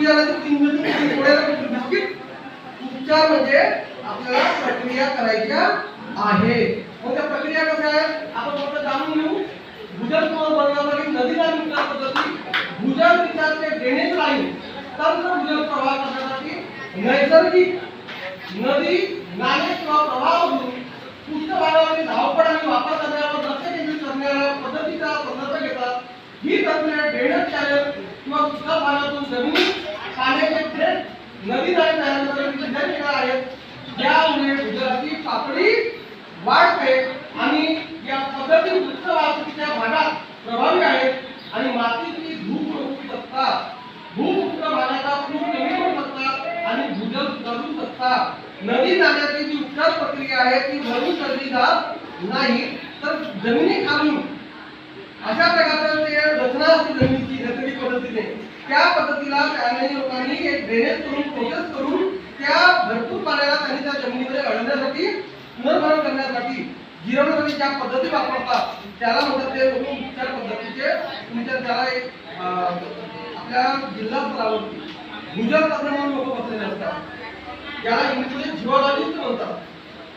सुया नाही तर तीन मिनिट तीन गोळ्या बिस्किट उपचार म्हणजे आपल्याला प्रक्रिया करायच्या आहे. मग त्या प्रक्रिया कशा आहेत? आपण फक्त जाणून घेऊ. भूजल पुनर् बनवण्यासाठी नदीला नाली विकास पद्धती भूजल विकासचे ड्रेनेज लाईन तंत्र भूजल प्रवाह करण्यासाठी नैसर्गिक नदी नाले किंवा प्रवाहावरून पृष्ठभागावरील धावपळ आणि वापर करण्यावर लक्ष केंद्रित करणाऱ्या पद्धतीचा संदर्भ घेतात. ही तंत्रे ड्रेनेज चॅनल किंवा पृष्ठभागातून जमिनी पाण्याचे थेट नदी नाले तयार करण्यासाठी डिझाईन केल्या आहेत ज्यामुळे भूजलाची पातळी वाढते आणि या पद्धती वृक्ष वाहतुकीच्या भागात प्रभावी आहेत आणि मातीची शकतात भूपृष्ठ भागाचा पूर कमी करू शकतात आणि भूजल सुधारू शकतात नदी नाल्याची जी उपचार प्रक्रिया आहे ती भरून करली जात नाही तर जमिनी खालून. अशा प्रकारचं ते रचना असते जमिनीची नैसर्गिक पद्धतीने त्या पद्धतीला त्याने लोकांनी एक ड्रेनेज करून प्रोसेस करून त्या भरपूर पाण्याला त्यांनी त्या जमिनीमध्ये अडवण्यासाठी पुनर्भरण करण्यासाठी जिरवण्यासाठी ज्या पद्धती वापरतात त्याला म्हणतात ते लोक उपचार पद्धतीचे तुमच्या त्याला एक आपल्या जिल्हा स्तरावरती गुजर तज्ञ म्हणून लोक बसलेले असतात. याला इंग्लिशमध्ये जिओलॉजिस्ट म्हणतात.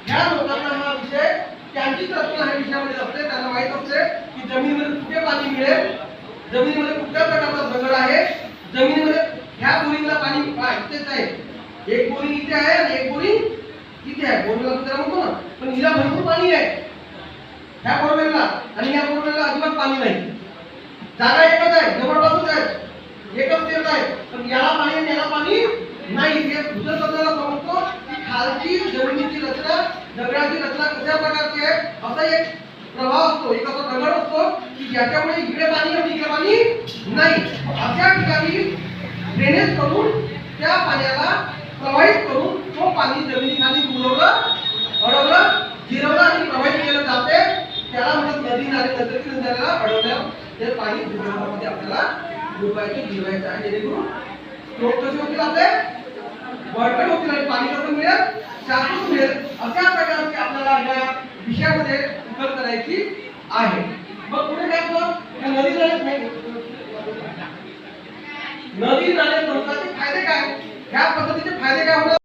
ह्या लोकांना हा विषय त्यांची रचना ह्या विषयामध्ये असते. त्यांना माहीत असते की जमिनीमध्ये कुठे पाणी मिळेल जमिनीमध्ये कुठल्या प्रकारचा दगड आहे जमिनीमध्ये ह्या बोरिंगला पाणी इथेच आहे. एक बोरिंग इथे आहे आणि एक बोरिंग इथे आहे. बोरिंगला त्याला म्हणतो ना पण हिला भरपूर पाणी आहे. ह्या बोरवेलला आणि या बोरवेलला अजिबात जागा एकच आहे जवळपासच आहे. एकच तीर्थ आहे. पण याला पाणी आणि याला पाणी नाही. हे भूजल समजतो की खालची जमिनीची रचना दगडाची रचना कशा प्रकारची आहे असा एक प्रभाव असतो एक असा दगड असतो की ज्याच्यामुळे इकडे पाणी आणि इकडे पाणी नाही. अशा ठिकाणी ड्रेनेज करून त्या पाण्याला प्रवाहित करून तो पाणी जमिनीखाली बुडवलं अडवलं जिरवलं आणि प्रवाहित केलं जाते त्याला म्हणतात नदी नाले नैसर्गिक नद्याला अडवल्या. ते पाणी भूगर्भामध्ये आपल्याला डुबायचे जिरवायचं आहे. जेणेकरून लोक कसे होतील आपले? बळकट होतील आणि पाणी कसं मिळेल? शासन मिळेल. अशा प्रकारची आपल्याला या विषयामध्ये उकल करायची आहे. मग पुढे काय होतं? या नदी नाले नदी नाले तंत्राचे फायदे काय? ह्या पद्धतीचे फायदे काय होणार?